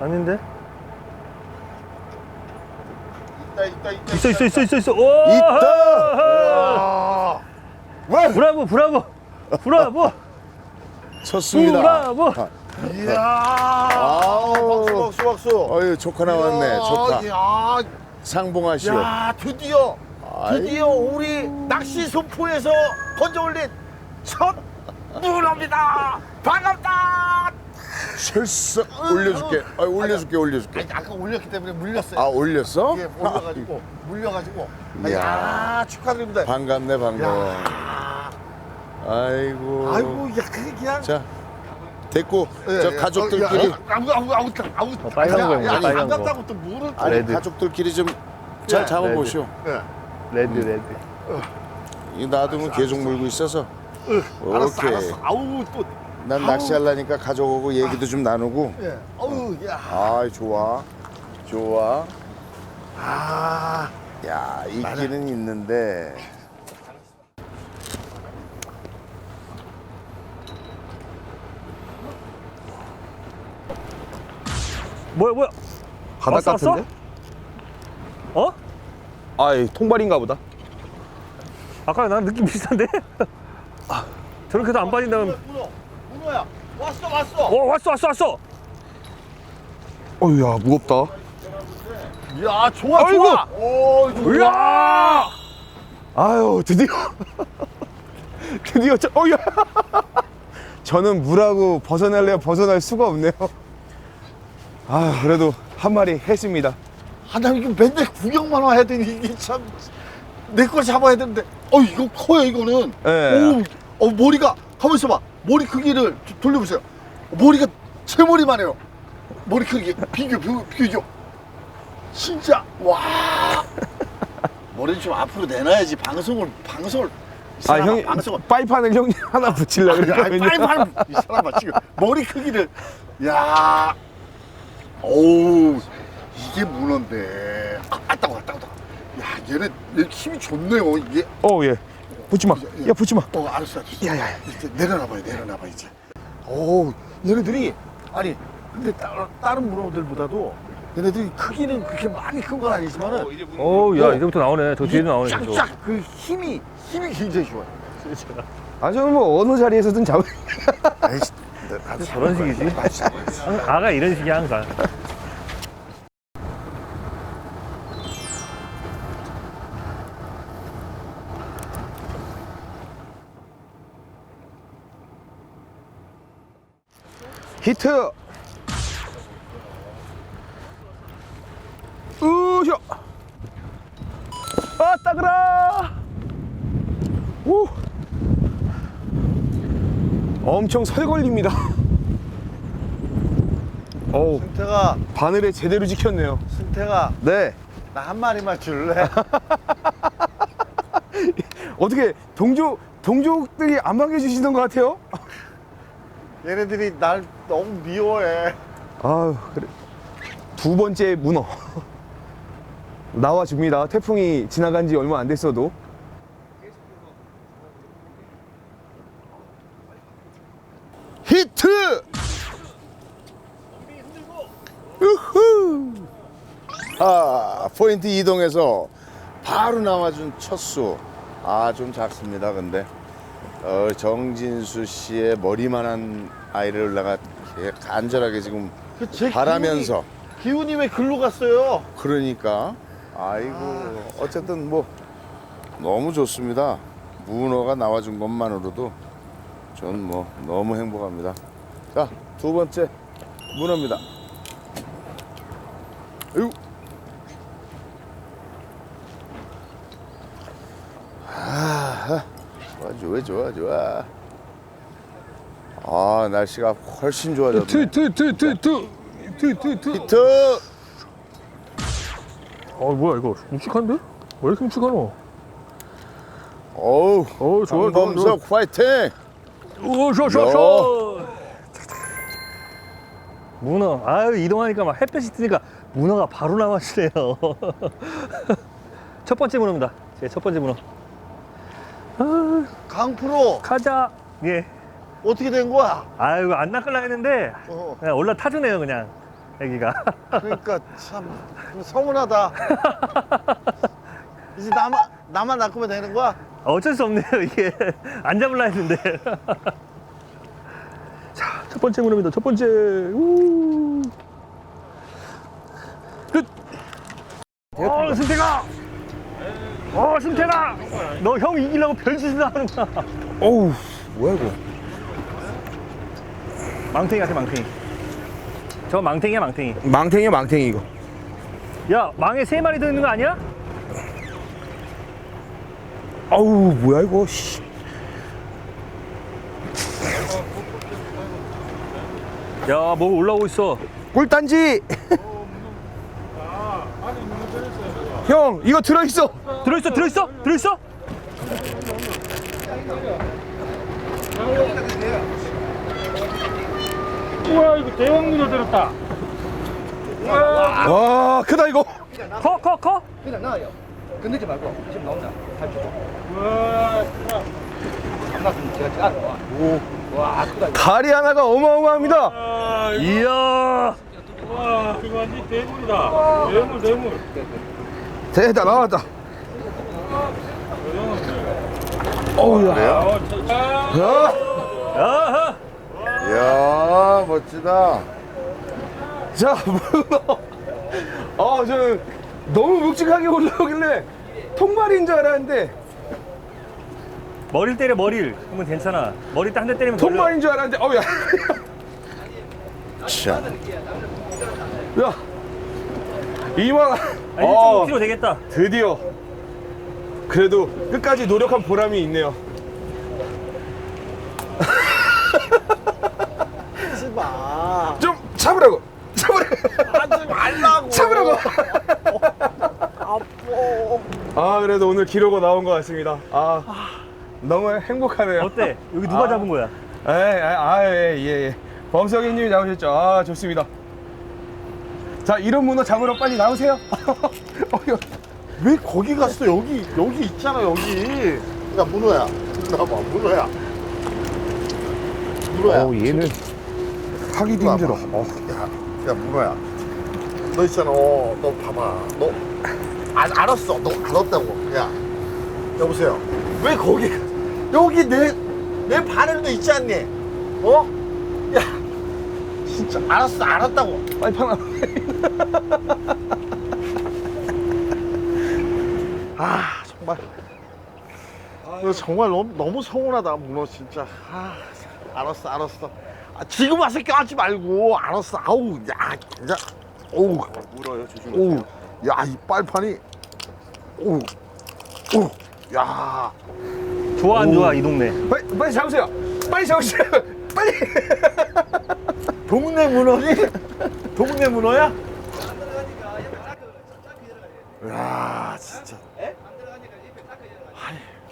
아닌데? 있다 있다 있다. 있어 있어 있어 있어 있어. 오! 있다! 아, 와! 브라보 브라보 브라보 쳤습니다. 브라보. 아, 이야. 아우. 박수 박수 박수. 어유 조카 나왔네. 조카. 야, 상봉하시오. 야 드디어. 드디어 우리 낚시 소포에서 건져 올린 첫 문어입니다. 반갑다. 철썩 올려줄게. 아, 올려줄게, 올려줄게. 아니, 아까 올렸기 때문에 물렸어요. 아, 올렸어? 예, 올려가지고 물려가지고. 이야. 야 축하드립니다. 반갑네, 반가워. 야, 아이고. 아이고 야 그게 그냥. 자, 됐고, 예, 저 예. 가족들끼리. 어, 야, 아우 아우 아우 아우. 어, 빨간 야, 거입니다, 야, 빨간 거. 반갑다고 또 물을. 또- 아니, 레드. 가족들끼리 좀 잘 예, 잡아보시오. 예. 레드 레드. 이 놔두면 계속 물고 있어서. 알았어 오케이. 알았어. 아우 또. 난 아우. 낚시하려니까 가족하고 얘기도 좀 나누고. 예. 어우 야. 아, 좋아. 좋아. 아. 야, 있기는 있는데. 뭐야 뭐야? 바닥 왔어, 왔어? 같은데? 어? 아이 통발인가 보다. 아까 나랑 느낌 비슷한데? 아, 저렇게도 안 빠진다면 문어 문어야. 왔어 왔어. 어 왔어 왔어 왔어. 어휴야 무겁다. 야 좋아 아이고. 좋아. 오 좋아. 이야! 아유 드디어 드디어 저 어휴 저는 물하고 벗어날래야 벗어날 수가 없네요. 아 그래도 한 마리 했습니다. 아나 이거 맨날 구경만 와야 되니 이게 참내 걸 잡아야 되는데. 어 이거 커요 이거는. 예. 오, 어 머리가 가만 있어봐. 머리 크기를 좀 돌려보세요. 머리가 제 머리만 해요. 머리 크기 비교 비교 비교. 진짜 와. 머리를 좀 앞으로 내놔야지 방송을 방송을. 이 아 사람아, 형이 방송을 파이판을 형님 하나 붙이려고 아니, 아니, 그랬거든요. 빨리 빨리 이 사람아 지금 머리 크기를 야 오우 이게 문어인데 아, 아따고 아따고 아따고 야 얘네 얘 힘이 좋네요 이게 어 예. 붙지 마. 야 붙지 마. 어 알았어 알았어 야, 야, 야. 이제 내려놔봐요 내려놔봐 이제 오 얘네들이 아니 근데 따, 다른 문어들보다도 얘네들이 크기는 그렇게 많이 큰 건 아니지만은 어우 야 이제부터 나오네. 저 뒤에도 나오네. 저쪽. 쫙쫙 그 힘이 힘이 굉장히 좋아요 아 저는 뭐 어느 자리에서든 잡을. 아이씨 나도 저런 식이지. 아가 이런 식이야 항상. 히트. 으쇼. 아 따그라. 오. 엄청 설걸립니다. 어우 승태가 바늘에 제대로 찍혔네요. 승태가 네. 나 한 마리만 줄래? 어떻게 동족 동족들이 안 반겨주시는 것 같아요? 얘네들이 날 너무 미워해. 아유 그래 두 번째 문어 나와 줍니다. 태풍이 지나간 지 얼마 안 됐어도 히트! 우후! 아, 포인트 이동해서 바로 나와준 첫 수. 아, 좀 작습니다, 근데. 어, 정진수 씨의 머리만한 아이를 올라가 간절하게 지금 제 바라면서. 기운이, 기운이 왜 글로 갔어요? 그러니까. 아이고, 어쨌든 뭐, 너무 좋습니다. 문어가 나와준 것만으로도 전 뭐, 너무 행복합니다. 자, 두 번째 문어입니다. 아유. 아, 좋아, 좋아, 좋아, 좋아. 아, 날씨가 훨씬 좋아졌네. 트트트트트트트트. 히트! 어 뭐야 이거 묵직한데? 왜 이렇게 묵직하노? 어우, 어우, 좋아, 좋아, 강범석 화이팅! 오 쇼쇼쇼. 문어. 아유 이동하니까 막 햇볕이 뜨니까 문어가 바로 나와주네요. 첫 번째 문어입니다. 제 첫 번째 문어. 아, 강프로 가자. 예. 어떻게 된 거야? 아이고 안 낚을라 했는데 어, 그냥 올라 타주네요 그냥 애기가 그러니까 참 서운하다. 이제 나만 나만 낚으면 되는 거야? 어쩔 수 없네요 이게 안 잡을라 했는데 자 첫 번째 문어입니다 첫 번째 우. 끝 어, 승태가 어 승태가 너 형 이기려고 별짓을 하는구나. 어우 뭐야 이거? 망탱이 같아 망탱이. 저 망탱이야 망탱이. 망탱이야 망탱이 이거. 야 망에 세 마리 더 있는 거 아니야? 어우 뭐야 이거? 씨. 야뭐 올라오고 있어. 꿀단지 형 이거 들어있어. 들어있어 들어있어? 들어있어? 우와 이거 대왕 문어 들었다. 와 크다 이거. 커 커 커? 우와. 다리 하나가 어마어마합니다. 아, 이야. 와 이거 완전 대물이다. 대물 대물. 대다 나왔다. 어우야. 야. 이야 멋지다. 자 문어 아 저는 너무 묵직하게 올라오길래 통발인 줄 알았는데. 머리를 때려 머리를. 그러면 괜찮아. 머리 딱 한 대 때리면 걸려. 통발인 줄 알았는데 어우야. 자, 야 이만 어. 1.5kg 되겠다 드디어 그래도 끝까지 노력한 보람이 있네요 하지 마. 좀 참으라고 참으라고 하지 말라고. 참으라고 아파. 아 그래도 오늘 기록가 나온 것 같습니다 아 너무 행복하네요 어때? 여기 누가 아. 잡은 거야? 아예 예 예. 범석이님이 나오셨죠 아 좋습니다 자 이런 문어 잡으러 빨리 나오세요 어, 왜 거기 갔어? 여기 여기 있잖아 여기. 야 문어야. 나봐 문어야. 문어야. 어우 얘는 하기도 봐봐. 힘들어 어. 야, 야 문어야. 너 있잖아. 어, 너 봐봐. 너 알, 알았어. 너 알았다고. 야 여보세요. 왜 거기 가? 여기 내 내 바늘도 있지 않니? 어? 야 진짜 알았어 알았다고. 빨리 파나 아 정말. 너 정말 너무, 너무 서운하다 문어 진짜. 아 알았어 알았어. 아, 지금 와서 껴하지 말고. 알았어. 아우 야 진짜. 오우. 물어요. 조심하세요. 오우. 야이 빨판이. 오우. 오우. 야. 좋아 안 좋아 이 동네? 빨리, 빨리 잡으세요. 빨리 잡으세요. 빨리. 동네 문어니? 동네 문어야? 야